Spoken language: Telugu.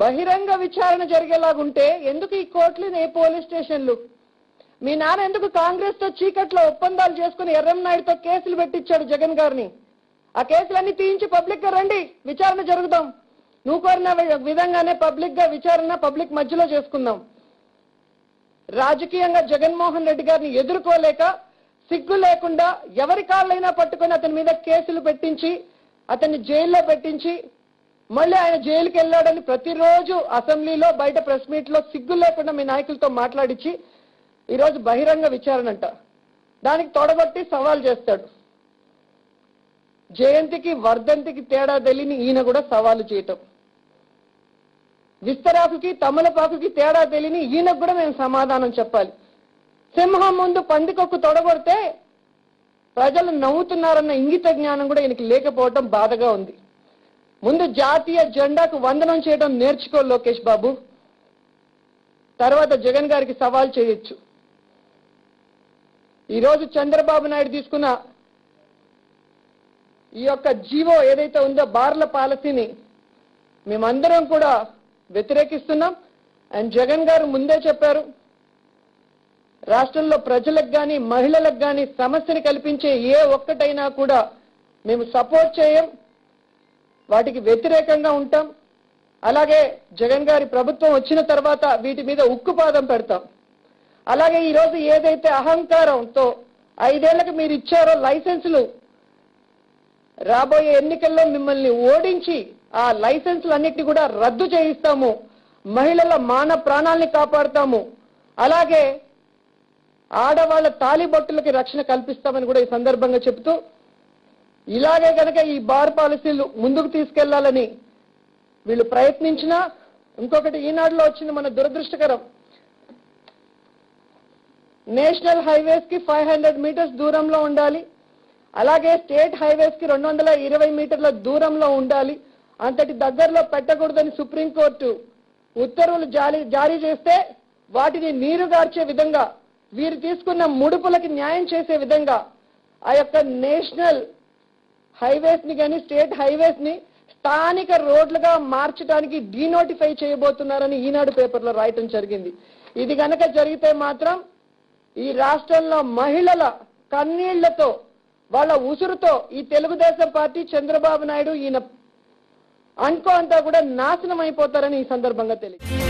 బహిరంగ విచారణ జరిగేలాగుంటే ఎందుకు ఈ కోర్టులు ఏ పోలీస్ స్టేషన్లు? మీ నాన్న ఎందుకు కాంగ్రెస్తో చీకట్లో ఒప్పందాలు చేసుకుని ఎర్రంనాయుడుతో కేసులు పెట్టించాడు జగన్ గారిని? ఆ కేసులన్నీ తీయించి పబ్లిక్గా రండి విచారణ జరుగుదాం. నువ్వు కోరిన విధంగానే పబ్లిక్గా విచారణ పబ్లిక్ మధ్యలో చేసుకుందాం. రాజకీయంగా జగన్మోహన్ రెడ్డి గారిని ఎదుర్కోలేక సిగ్గు లేకుండా ఎవరి కాళ్ళైనా పట్టుకొని అతని మీద కేసులు పెట్టించి అతన్ని జైల్లో పెట్టించి మళ్ళీ ఆయన జైలుకి వెళ్ళాడని ప్రతిరోజు అసెంబ్లీలో బయట ప్రెస్ మీట్లో సిగ్గు లేకుండా మీ నాయకులతో మాట్లాడించి ఈరోజు బహిరంగ విచారణ అంట దానికి తొడగొట్టి సవాల్ చేస్తాడు. జయంతికి వర్ధంతికి తేడా తెలియని ఈయన కూడా సవాలు చేయటం. విస్తరాకుకి తమలపాకుకి తేడా తెలియని ఈయనకు కూడా మేము సమాధానం చెప్పాలి. సింహం ముందు పందికొక్కు తొడగొడితే ప్రజలు నవ్వుతున్నారన్న ఇంగిత జ్ఞానం కూడా ఈయనకి లేకపోవటం బాధగా ఉంది. ముందు జాతీయ జెండాకు వందనం చేయడం నేర్చుకో లోకేష్ బాబు. తర్వాత జగన్ గారికి సవాల్ చేయొచ్చు. ఈరోజు చంద్రబాబు నాయుడు తీసుకున్న ఈ యొక్క జీవో ఏదైతే ఉందో బార్ల పాలసీని మేమందరం కూడా వ్యతిరేకిస్తున్నాం. అండ్ జగన్ గారు ముందే చెప్పారు రాష్ట్రంలో ప్రజలకు కానీ మహిళలకు కానీ సమస్యని కల్పించే ఏ ఒక్కటైనా కూడా మేము సపోర్ట్ చేయం. వాటికి వ్యతిరేకంగా ఉంటాం. అలాగే జగన్ గారి ప్రభుత్వం వచ్చిన తర్వాత వీటి మీద ఉక్కుపాదం పెడతాం. అలాగే ఈరోజు ఏదైతే అహంకారంతో ఐదేళ్ళకు మీరు ఇచ్చారో లైసెన్సులు రాబోయే ఎన్నికల్లో మిమ్మల్ని ఓడించి ఆ లైసెన్సులన్నిటిని కూడా రద్దు చేయిస్తాము. మహిళల మాన ప్రాణాల్ని కాపాడుతాము. అలాగే ఆడవాళ్ళ తాలిబొట్టులకి రక్షణ కల్పిస్తామని కూడా ఈ సందర్భంగా చెబుతూ ఇలాగే కనుక ఈ బార్ పాలసీలు ముందుకు తీసుకెళ్ళాలని వీళ్ళు ప్రయత్నించినా ఇంకొకటి ఈనాడులో వచ్చింది మన దురదృష్టకరం. నేషనల్ హైవేస్కి ఫైవ్ హండ్రెడ్ మీటర్స్ దూరంలో ఉండాలి. అలాగే స్టేట్ హైవేస్కి రెండు వందల ఇరవై మీటర్ల దూరంలో ఉండాలి. అంతటి దగ్గరలో పెట్టకూడదని సుప్రీంకోర్టు ఉత్తర్వులు జారీ జారీ చేస్తే వాటిని నీరుగార్చే విధంగా వీరు తీసుకున్న ముడుపులకి న్యాయం చేసే విధంగా ఆ యొక్క నేషనల్ హైవేస్ని కానీ స్టేట్ హైవేస్ని స్థానిక రోడ్లుగా మార్చడానికి డీనోటిఫై చేయబోతున్నారని ఈనాడు పేపర్లో రాయటం జరిగింది. ఇది కనుక జరిగితే మాత్రం ఈ రాష్ట్రంలో మహిళల కన్నీళ్ళతో వాళ్ళ ఉసురుతో ఈ తెలుగుదేశం పార్టీ చంద్రబాబు నాయుడు ఈయన అనుకో అంతా కూడా నాశనం అయిపోతారని ఈ సందర్భంగా తెలియదు